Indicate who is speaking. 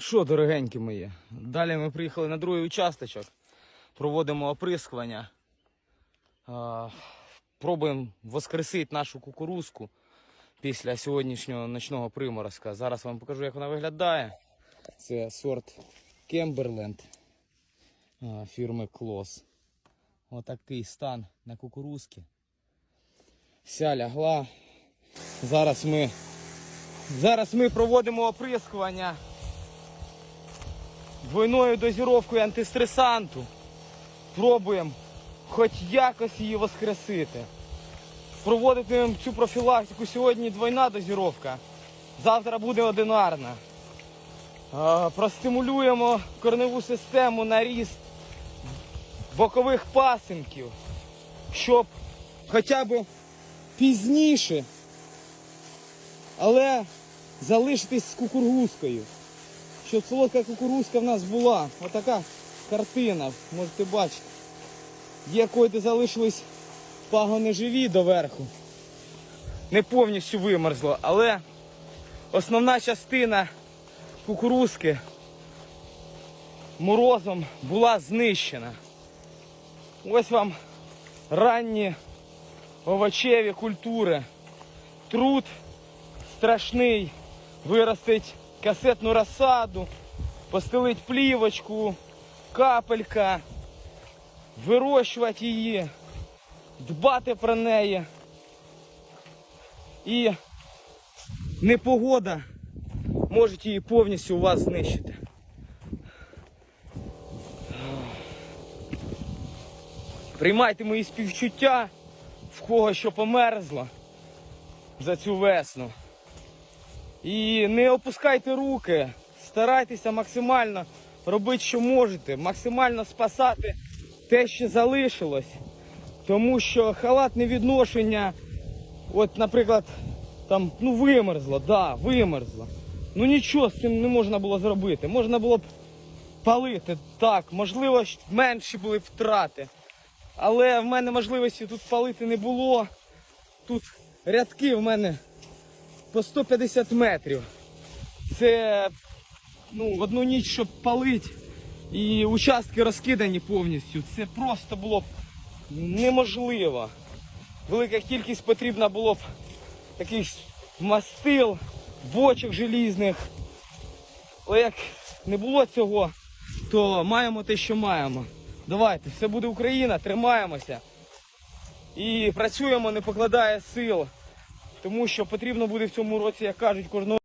Speaker 1: Що, дорогенькі мої? Далі ми приїхали на другий участочок. Проводимо оприскування. Пробуємо воскресити нашу кукурузку після сьогоднішнього ночного приморозка. Зараз вам покажу, як вона виглядає. Це сорт Кемберленд фірми Клос. Отакий стан на кукурузці. Вся лягла. Зараз ми, зараз ми проводимо оприскування двойною дозіровкою антистресанту. Пробуємо хоч якось її воскресити. Проводитимемо цю профілактику сьогодні двойна дозіровка. Завтра буде одинарна. Простимулюємо корневу систему на ріст бокових пасинків, щоб хоча б пізніше, але залишитись з кукурузкою щоб солодка кукурузка в нас була. Отака картина, можете бачити. Є койде залишились пагони живі доверху. Не повністю вимерзло, але основна частина кукурузки морозом була знищена. Ось вам ранні овочеві культури. Труд страшний виростить касетну розсаду, постелить плівочку, капелька, вирощувати її, дбати про неї. І непогода може її повністю у вас знищити. Приймайте мої співчуття в кого що померзло за цю весну. І не опускайте руки, старайтеся максимально робити, що можете, максимально спасати те, що залишилось. Тому що халатне відношення, от, наприклад, там, ну вимерзло, да, вимерзло. Ну нічого з цим не можна було зробити. Можна було б палити, так, можливо, менші були б втрати. Але в мене можливості тут палити не було. Тут рядки в мене по 150 метрів. Це ну, одну ніч, щоб палити. І участки розкидані повністю. Це просто було б неможливо. Велика кількість потрібна було б таких мастил, бочок желізних. Але як не було цього, то маємо те, що маємо. Давайте, все буде Україна, тримаємося. І працюємо, не покладає сил. Тому що потрібно буде в цьому році, як кажуть, кожного.